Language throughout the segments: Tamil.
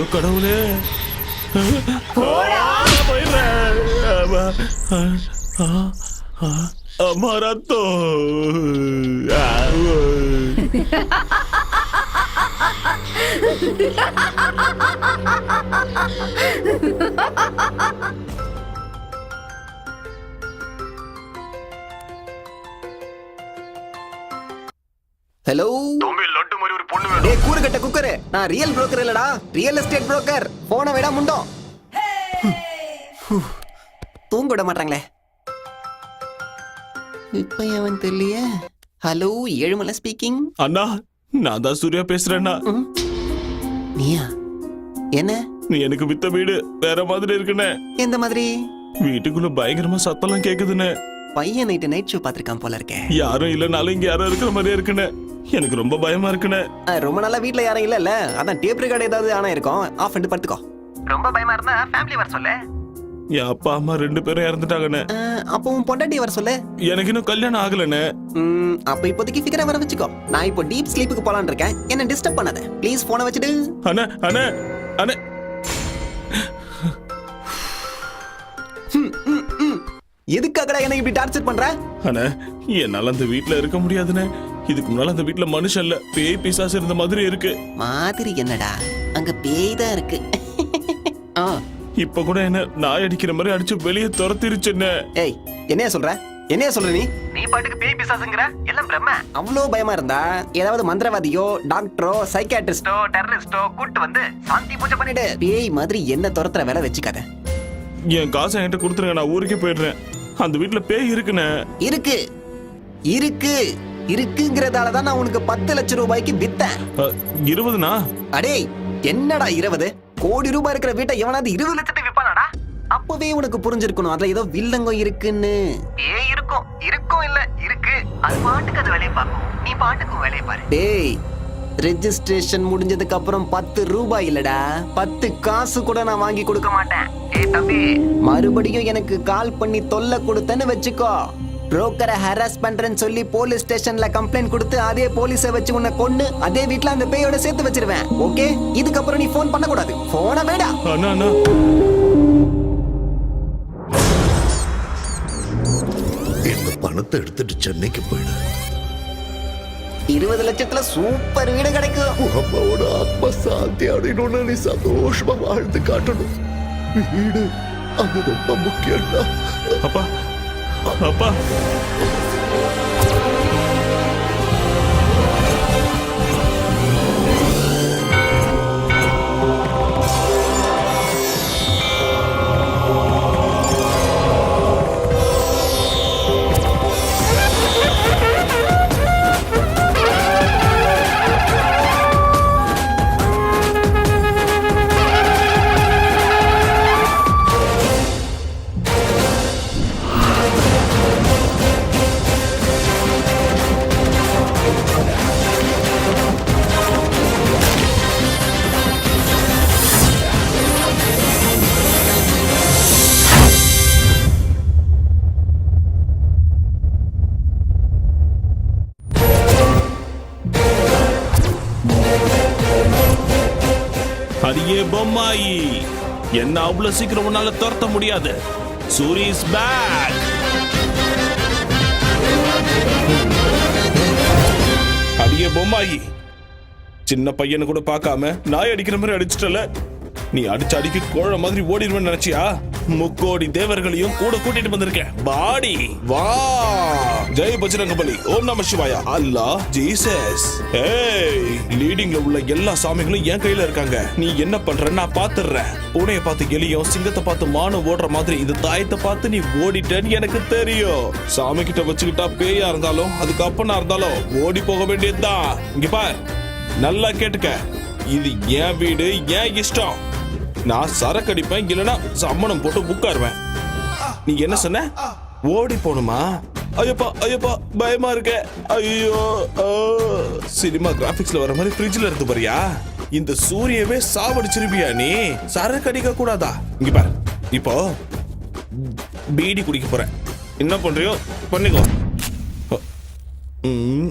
ஐயோ கடவுளே ஆ, போயிடுறேன். வேணும் டேய் கூறு கட்ட குக்கரு. நான் ரியல் புரோக்கர் இல்லடா. ரியல் எஸ்டேட் புரோக்கர் போன விட முண்டோ தூங்க விட மாட்டாங்களே. இப்ப அவன் தெரியலையே ஹலோ ஏழுமலை ஸ்பீக்கிங் அண்ணா நான் தான் சூர்யா பேசுறேன்னா நீயா? என்ன? நீ எனக்கு வித்த வீடு வேற மாதிரி இருக்குண்ணே. எந்த மாதிரி? வீட்டுக்குள்ள பயங்கரமா சத்தம்லாம் கேக்குதுண்ணே. பையன் நைட்டு நைட் ஷோ பார்த்திருக்கான் போல இருக்கே. யாரும் இல்லைனாலும் இங்க யாரும் இருக்கிற மாதிரியே இருக்குண்ணே. எனக்கு ரொம்ப பயமா இருக்குண்ணே. ஆ, ரொம்ப நாளா வீட்ல யாரும் இல்ல அதான் டேப் ரெக்கார்டு ஏதாவது ஆனா இருக்கும். ஆஃப் பண்ணிட்டு படுத்துக்கோ. ரொம்ப பயமா இருந்தா ஃபேமிலி வர சொல்லு. என் அப்பா அம்மா ரெண்டு பேரும் இறந்துட்டாங்கண்ணே. அப்போ உன் பொண்டாட்டி வர சொல்லு. எனக்கு இன்னும் கல்யாணம் ஆகலண்ணே. ம், அப்ப இப்போதைக்கு ஃபிகரை வர வச்சுக்கோ. நான் இப்போ டீப் ஸ்லீப்புக்கு போலான்னு இருக்கேன். என்ன டிஸ்டர்ப் பண்ணாத. ப்ளீஸ் போனை வச்சுடு. அண்ணே அண்ணே அண்ணே. எதுக்காகடா எனக்கு இப்படி டார்ச்சர் பண்ற? அண்ணே என்னால அந்த வீட்ல இருக்க முடியாதுண்ணே. இதுக்கு முன்னால அந்த வீட்ல மனுஷன் இல்ல. பேய் பிசாசு இருந்த மாதிரி இருக்கு. மாதிரி என்னடா? அங்க பேய் தான் இருக்கு. ஆ, இப்ப கூட என்ன நாய் அடிக்கிற மாதிரி அடிச்சு வெளியே துரத்திருச்சுண்ணே ஏய் என்னைய சொல்ற? என்னைய சொல்ற நீ? நீ பாட்டுக்கு பேய் பிசாசுங்கற? எல்லாம் பிரம்ம. அவ்வளோ பயமா இருந்தா ஏதாவது மந்திரவாதியோ டாக்டரோ சைக்காட்ரிஸ்டோ டெரரிஸ்டோ கூட்டு வந்து சாந்தி பூஜை பண்ணிடு. பேய் மாதிரி என்ன துரத்துற வேலை வச்சுக்காத. என் காசை என்கிட்ட கொடுத்துருங்க நான் ஊருக்கே போயிடுறேன். அந்த வீட்ல பேய் இருக்குண்ணே. இருக்கு. இருக்கு. இருக்குங்கிறதால தான் நான் உனக்கு பத்து லட்சம் ரூபாய்க்கு வித்தேன். அ, இருபதுண்ணா அடே என்னடா இருபது? கோடி ரூபாய் இருக்கிற வீட்டை எவனாவது இருபது லட்சத்துக்கு விற்பானாடா அப்பவே உனக்கு புரிஞ்சிருக்கணும். அதுல ஏதோ வில்லங்கம் இருக்குன்னு. ஏ இருக்கும். இருக்கும் இல்ல இருக்கு. அது பாட்டுக்கு அது வேலையை பார்க்கும். நீ பாட்டுக்கு வேலையை பாரு. டேய் ரெஜிஸ்ட்ரேஷன் முடிஞ்சதுக்கு அப்புறம் பத்து ரூபாய் இல்லடா. பத்து காசு கூட நான் வாங்கி கொடுக்க மாட்டேன். மறுபடியும் எனக்கு கால் பண்ணி தொல்லை கொடுத்தேன்னு வச்சுக்கோ. புரோக்கரை ஹராஸ் பண்றேன்னு சொல்லி போலீஸ் ஸ்டேஷன்ல கம்ப்ளைண்ட் கொடுத்து அதே போலீஸை வச்சு உன்னை கொன்னு அதே வீட்ல அந்த பேயோட சேர்த்து வச்சிருவேன். ஓகே இதுக்கப்புறம் நீ ஃபோன் பண்ண கூடாது போன அண்ணா அண்ணா. இந்த பணத்தை எடுத்துட்டு சென்னைக்கு போயிடு. இருபது லட்சத்துல சூப்பர் வீடு கிடைக்கும். அம்மாவோட ஆத்மா சாந்தி அடையணும்னு நீ சந்தோஷமா வாழ்ந்து காட்டணும். வீடு அது ரொம்ப முக்கியம்டா. அப்பா அப்பா என்ன அவ்வளவு சீக்கிரம் உன்னால துரத்த முடியாது? சூரி இஸ் பேக் அடியே பொம்மாயி. சின்ன பையனை கூட பார்க்காம நாய் அடிக்கிற மாதிரி அடிச்சிட்டல. நீ அடிச்சு அடிக்க கோழ மாதிரி ஓடிடுவேன்னு நினைச்சியா? முக்கோடி தேவர்களையும் கூட கூட்டிட்டு வந்திருக்கேன். பாடி வா. ஜெய் பஜரங்கபலி ஓம் நம சிவாயா. அல்லாஹ் ஜீசஸ். ஏய் லீடிங்ல உள்ள எல்லா சாமிகளும் என் கையில இருக்காங்க. நீ என்ன பண்ற? நான் பாத்துறேன். பூனைய பார்த்து எலியும் சிங்கத்தை பார்த்து மானும் ஓடுற மாதிரி இது தாயத்தை பார்த்து நீ ஓடிட்டேன்னு எனக்கு தெரியும். சாமி கிட்ட வச்சுக்கிட்டா பேயா இருந்தாலும் அதுக்கு அப்பனா இருந்தாலும் ஓடி போக வேண்டியதுதான். இங்க பார் நல்லா கேட்டுக்க. இது என் வீடு என் இஷ்டம். நான் சரக்கு அடிப்பேன் இல்லைன்னா சம்மணம் போட்டு உட்காருவேன். நீ என்ன சொன்ன? ஓடி போகணுமா? ஐயப்பா ஐயப்பா பயமா இருக்க. ஐயோ சினிமா கிராபிக்ஸ்ல வர மாதிரி ஃப்ரிட்ஜ்ல இருந்து பாரியா இந்த சூரியவே சாவடிச்சிருப்பியா நீ? சரக்கு அடிக்க கூடாதா? இங்க பாரு. இப்போ பீடி குடிக்க போறேன். என்ன பண்றியோ? பண்ணிக்கோ. ம்.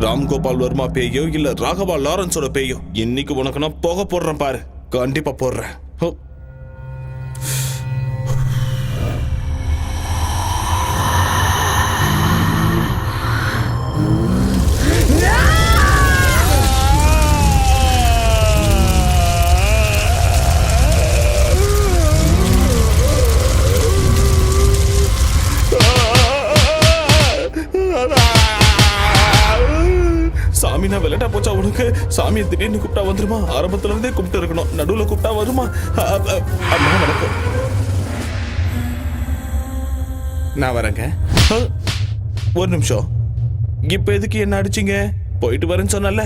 ராம்கோபால் வர்மா பேயோ இல்ல ராகவா லாரன்ஸோட பேயோ? இன்னைக்கு உனக்கு நான் போக போடுறேன் பாரு. கண்டிப்பா போடுறேன். சாமினா சாமி நான் விளையாட்டா போச்சா உனக்கு? சாமியை திடீர்னு கூப்பிட்டா வந்துருமா? ஆரம்பத்துல இருந்தே கூப்பிட்டு இருக்கணும். நடுவுல கூப்பிட்டா வருமா? அம்மா வணக்கம். நான் வரேங்க. ஒரு நிமிஷம். இப்ப எதுக்கு என்ன அடிச்சிங்க? போயிட்டு வரேன்னு சொன்னல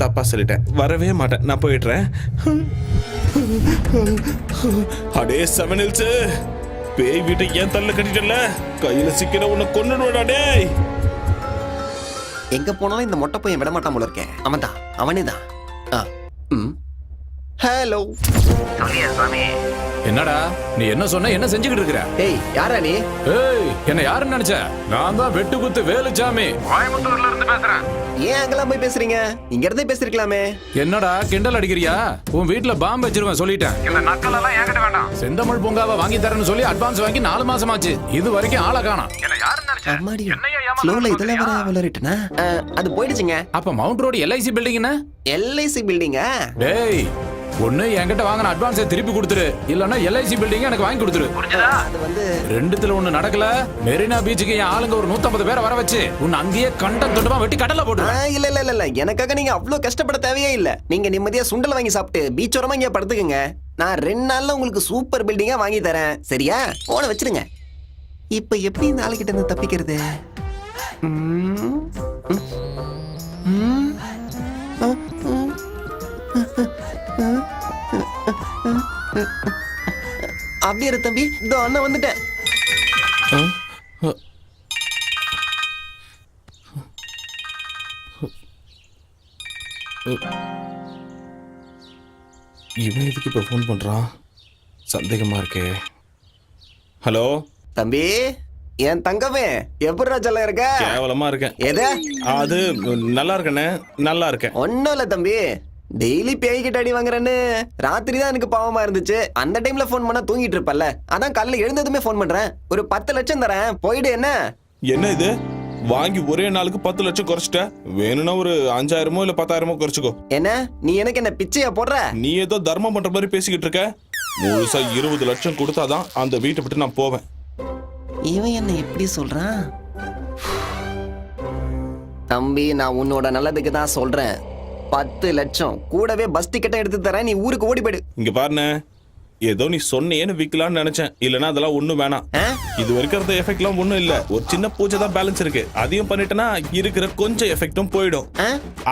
தப்பா சொல்லிட்டேன். வரவே மாட்டேன். நான் போயிடுறேன். அடே செவனில்ஸ் பேய் வீட்டை ஏன் தள்ள கட்டிட்டல கையில சிக்கிற உன்னை கொண்டுடுவாடா டேய். எங்க போனாலும் இந்த மொட்டை பையன் விட மாட்டான் போல இருக்கேன் அவன் தான் அவனே தான் ஹலோ. என்னடா? நீ என்ன சொன்ன? என்ன செஞ்சுக்கிட்டு இருக்கிற? ஏய் யாரா நீ? ஏய் என்ன யாருன்னு நினைச்ச? நான் தான் வெட்டு குத்து வேலுச்சாமி. கோயம்புத்தூர்ல இருந்து பேசுறேன். ஏன் அங்கெல்லாம் போய் பேசுறீங்க? இங்க இருந்தே பேசிருக்கலாமே. என்னடா கிண்டல் அடிக்கிறியா? உன் வீட்ல பாம்பு வச்சிருவேன் சொல்லிட்டேன். இந்த நக்கல் எல்லாம் என்கிட்ட வேண்டாம். செந்தமிழ் பூங்காவை வாங்கி தரேன்னு சொல்லி அட்வான்ஸ் வாங்கி நாலு மாசம் ஆச்சு இது வரைக்கும் ஆளை காணோம். என்ன நினைச்சேன் அம்மாடி. இதெல்லாம்? வர அது போயிடுச்சுங்க. அப்ப மவுண்ட் ரோடு எல்ஐசி பில்டிங் என்ன? எல்ஐசி பில்டிங்கா டேய் ஒண்ணு என்கிட்ட வாங்கின அட்வான்ஸை திருப்பி கொடுத்துரு. இல்லன்னா எல்ஐசி பில்டிங் எனக்கு வாங்கி கொடுத்துரு. அது வந்து ரெண்டுத்துல ஒண்ணு நடக்கல. மெரினா பீச்சுக்கு என் ஆளுங்க ஒரு 150 பேரை வர வச்சு உன்னை அங்கேயே கண்டம் தொண்டமா வெட்டி கடல்ல ஆ, போட்டு இல்ல இல்ல இல்ல இல்ல. எனக்காக நீங்க அவ்வளவு கஷ்டப்பட தேவையே இல்ல. நீங்க நிம்மதியா சுண்டல் வாங்கி சாப்பிட்டு பீச் ஓரமா இங்க படுத்துக்குங்க. நான் ரெண்டு நாள்ல உங்களுக்கு சூப்பர் பில்டிங்கா வாங்கி தரேன். சரியா? போன வச்சிருங்க. இப்ப எப்படி இந்த ஆளுகிட்ட இருந்து தப்பிக்கிறது? ம், ம், அப்படியே இரு தம்பி. இதோ அண்ணன் வந்துட்டேன். இவன் எதுக்கு இப்ப ஃபோன் பண்றான்? சந்தேகமா இருக்கே. ஹலோ தம்பி என் தங்கமே எப்படி ராஜெல்லாம் இருக்க? கேவலமா இருக்கேன். எது? அது நல்லா இருக்கண்ணே நல்லா இருக்கேன். ஒன்னும் இல்ல தம்பி. டெய்லி பேய்கிட்ட அடி வாங்குறேன்னு ராத்திரி தான் எனக்கு பாவமா இருந்துச்சு. அந்த டைம்ல ஃபோன் பண்ணா தூங்கிட்டு இருப்பல்ல அதான் காலையில எழுந்ததுமே ஃபோன் பண்றேன். ஒரு பத்து லட்சம் தரேன். போயிடு என்ன? என்ன இது? வாங்கி ஒரே நாளுக்கு பத்து லட்சம் குறைச்சிட்ட? வேணும்னா ஒரு அஞ்சாயிரமோ இல்ல பத்தாயிரமோ குறைச்சிக்கோ. என்ன? நீ எனக்கு என்ன பிச்சையா போடுற? நீ ஏதோ தர்மம் பண்ற மாதிரி பேசிக்கிட்டு இருக்க. முழுசா இருபது லட்சம் கொடுத்தாதான் அந்த வீட்டை விட்டு நான் போவேன். இவன் என்ன எப்படி சொல்றான்? தம்பி நான் உன்னோட நல்லதுக்கு தான் சொல்றேன். பத்து லட்சம். கூடவே பஸ் டிக்கெட்டை எடுத்து தரேன். நீ ஊருக்கு ஓடி போயிடு. இங்க பாருண்ணே. ஏதோ நீ சொன்னேன்னு விக்கலாம்னு நினைச்சேன். இல்லனா அதெல்லாம் ஒண்ணும் வேணாம்? இது வரைக்கும் எஃபெக்ட்லாம் ஒண்ணும் இல்ல. ஒரு சின்ன பூஜை தான் பேலன்ஸ் இருக்கு. அதையும் பண்ணிட்டேன்னா இருக்கிற கொஞ்சம் எஃபெக்ட்டும் போயிடும்?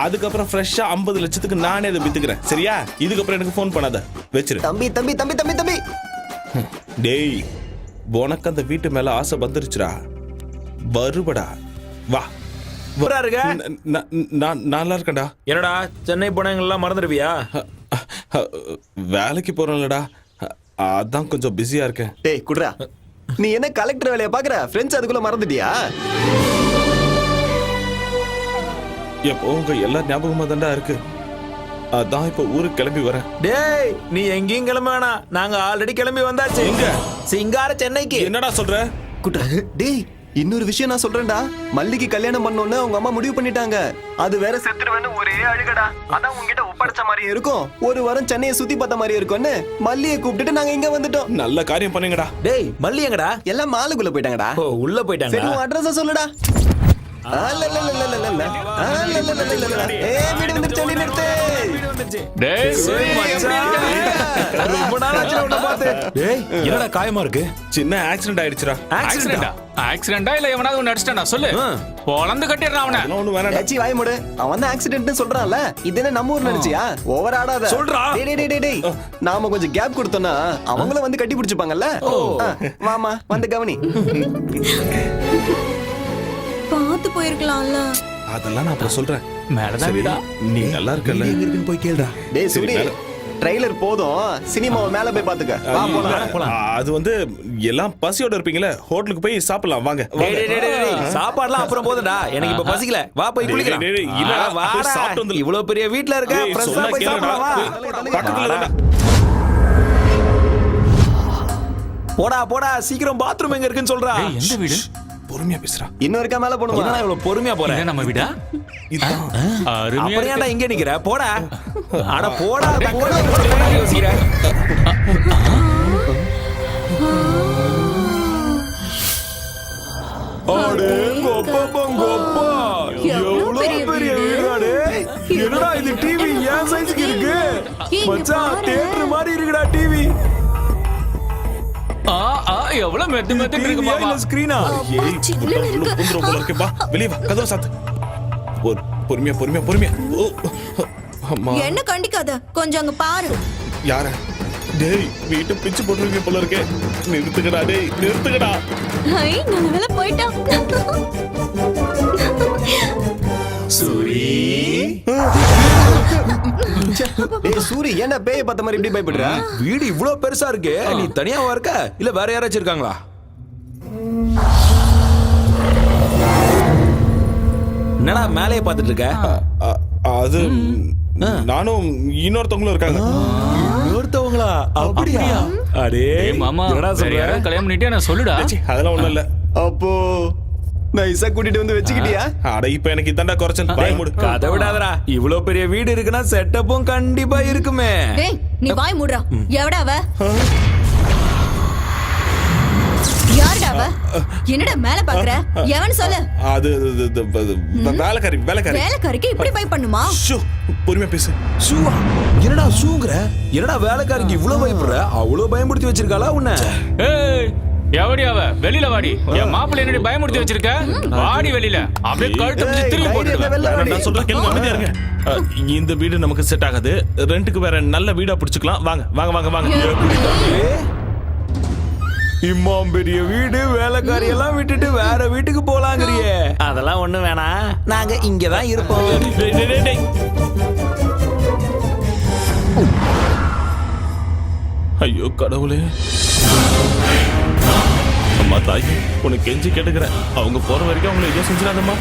அதுக்கப்புறம் ஃப்ரெஷ்ஷா ஐம்பது லட்சத்துக்கு நானே அதை வித்துக்கிறேன். சரியா? இதுக்கப்புறம் எனக்கு ஃபோன் பண்ணாத. வச்சிரு. தம்பி தம்பி தம்பி தம்பி தம்பி. டேய். உனக்கு அந்த வீட்டு மேல ஆசை வந்துருச்சுடா. வருபடா வா. வா. எப்படிடா இருக்க? ந- ந- நான் நல்லா இருக்கேன்டா. என்னடா சென்னை போனவங்கெல்லாம் மறந்துடுவியா? வேலைக்கு போறேன்லடா. அதான் கொஞ்சம் பிஸியா இருக்கேன். டேய் குட்ரா. நீ என்ன கலெக்டர் வேலைய பாக்குற? ஃப்ரெண்ட்ஸ் அதுக்குள்ள மறந்துட்டியா? எப்போ உங்க எல்லா ஞாபகமா தான்டா இருக்கு. அதான் இப்ப ஊருக்கு கிளம்பி வரேன். டேய் நீ எங்கேயும் கிளம்ப வேணாம் நாங்க ஆல்ரெடி கிளம்பி வந்தாச்சு. எங்க? சிங்கார சென்னைக்கு. என்னடா சொல்ற? குட்ரா டேய் இன்னொரு விஷயம் நான் சொல்றேன்டா. மல்லிக்கு கல்யாணம் பண்ணோன்னு அவங்க அம்மா முடிவு பண்ணிட்டாங்க. அது வேற செத்துருவேன்னு ஒரே அழுகடா. அதான் உங்ககிட்ட ஒப்படைச்ச மாதிரி இருக்கும். ஒரு வாரம் சென்னையை சுத்தி பார்த்த மாதிரி இருக்கும்னு மல்லியை கூப்பிட்டுட்டு நாங்க இங்க வந்துட்டோம். நல்ல காரியம் பண்ணுங்கடா. டேய் மல்லி எங்கடா? எல்லாம் மாலுக்குள்ள போயிட்டாங்கடா. ஓ உள்ள சரி போயிட்டாங்க உன் அட்ரஸ் சொல்லுடா. ஆ, இல்ல, இல்ல, இல்ல, இல்ல, இல்ல, இல்ல. ஆ, இல்ல, இல்ல, இல்ல, இல்ல, இல்ல. ஏய், வீடு வந்துருச்சு, வண்டி நிறுத்து. டேய் ரொம்ப நாள் ஆச்சு உன்னை பார்த்து. டேய் என்னடா காயமா இருக்கு? சின்ன ஆக்சிடென்ட் ஆயிடுச்சுடா. ஆக்சிடென்டா ஆக்சிடென்டா இல்ல எவனாவது ஒன்னு அடிச்சிட்டானா? சொல்லு. ஆ. பொழந்து கட்டிடுறான் அவனை. அதெல்லாம் ஒண்ணு வேணாம் ஏச்சி வாய் மூடு. அவன் தான் ஆக்சிடென்ட்னு சொல்றான்ல. இது என்ன நம்ம ஊர் நினைச்சியா? ஓவர் ஆடாத. சொல்றா. டேய் டேய், டேய் டேய். நாம கொஞ்சம் கேப் கொடுத்தோம்னா அவங்களும் வந்து கட்டி பிடிச்சுப்பாங்கல்ல? வாமா வந்து கவனி. பார்த்து போயிருக்கலாம்ல. அதெல்லாம் நான் அப்புறம் சொல்றேன். மேலதான் வீடா நீ நல்லா இருக்கல இருக்குன்னு போய் கேளுடா. டேய் சுடி. ட்ரைலர் போதும். சினிமாவை மேல போய் பாத்துக்க. வா போலாம். அது வந்து எல்லாம் பசியோட இருப்பீங்களே ஹோட்டலுக்கு போய் சாப்பிடலாம் வாங்க. சாப்பாடுலாம் அப்புறம் போதும்டா. எனக்கு இப்ப பசிக்கல. வா போய் குளிக்கலாம். இல்ல. போய் சாப்பிட்டு. இவ்வளவு பெரிய வீட்ல இருக்க போய். சாப்பிடலாம்? வா. போய் பக்கத்துல. போடா போடா சீக்கிரம் பாத்ரூம் எங்க இருக்குன்னு சொல்றா. எந்த வீடு? பொறுமையா பேசுறா. இன்னும் இருக்கா மேல போணுமா என்னடா இவ்வளவு பொறுமையா போற? இதான் நம்ம வீடா? அருமையா. இங்க நிக்கிற? போடா. அட போடா போடா. போடா யோசிக்கிற. அடே கொப்பா கொப்பா எவ்வளவு எவ்வளவு பெரிய பெரிய வீடு. வீடுடா என்னடா இது டிவி ஏன் சைஸ்க்கு இருக்கு. மச்சான். தியேட்டர் மாதிரி இருக்குடா டிவி ஆ, எவ்வளவு மெத்து மெத்துன்னு இருக்கு மாமா இல்ல ஸ்கிரீனா ஏய் புந்துரும் போல இருக்கு. வா வெளிய வா கதவை சாத்து. பொறு- பொறுமையா பொறுமையா பொறுமையா. ஓ, அம்மா. என்ன கண்டிக்காத? கொஞ்சம் அங்க பாரு. யார? டேய் வீட்டை பிச்சு போட்டுருவீங்க போல இருக்கே. நிறுத்துக்கடா டேய் நிறுத்துக்கடா. ஐ நல்ல வேலை போயிட்டான் ஏய் சூரி ஏன்டா பேய பார்த்த மாதிரி இப்படி பயப்படுற? வீடு இவ்ளோ பெருசா இருக்கு. நீ தனியாவா இருக்க? இல்ல வேற யாராச்சும் இருக்காங்களா? என்னடா மேலேயே பார்த்துட்டு இருக்க? அது நானும் இன்னொருத்தவங்களும் இருக்காங்க. இன்னொருத்தவங்களா? அப்படியா? அடே மாமா என்னடா சொல்ற? கல்யாணம் பண்ணிட்டே நான் சொல்லுடா. அதெல்லாம் ஒண்ணும் இல்ல. அப்போ நைஸா கூட்டிட்டு வந்து வச்சுக்கிட்டியா? அட இப்ப எனக்கு இதாண்டா குறைச்சல். பாய் மூடு. கதை விடாதடா. இவ்ளோ பெரிய வீடு இருக்குன்னா செட்டப்பும் கண்டிப்பா இருக்குமே. டேய் நீ வாய் மூடுறா. எவடா அவ? யாருடா அவ? என்னடா மேல பாக்குற? எவன் சொல்லு. அது வேலைக்காரி வேலைக்காரி. வேலைக்காரிக்கு இப்படி பை பண்ணுமா? ஷோ பொறுமையா பேசு. ஷூவா என்னடா ஷூங்கிற? என்னடா வேலைக்காரிக்கு இவ்ளோ பயப்படுற? அவ்வளவு பயமுடுத்தி வச்சிருக்காளா உன்னை? ஏய் எவடி அவ? வெளியில வாடி. என் மாப்பிள்ளை என்னடி பயமுறுத்தி வச்சிருக்க? வாடி வெளியில. அப்படியே கழுத்து பிடிச்சு திரும்பி போட்டுடுவேன். நான் சொல்ற கேளுங்க அமைதியா இருங்க. இந்த வீடு நமக்கு செட் ஆகாது. ரெண்டுக்கு வேற நல்ல வீடா பிடிச்சுக்கலாம். வாங்க வாங்க வாங்க வாங்க. இம்மாம் பெரிய வீடு வேலைக்காரி எல்லாம் விட்டுட்டு வேற வீட்டுக்கு போலாங்கறியே. அதெல்லாம் ஒண்ணு வேணாம் நாங்க இருப்போம். டேய், டேய், டேய். ஐயோ கடவுளே. அம்மா தாய் உனக்கு கெஞ்சி கேட்டுக்கிறேன். அவங்க போற வரைக்கும் அவங்களை எதுவும் செஞ்சிடாதம்மா.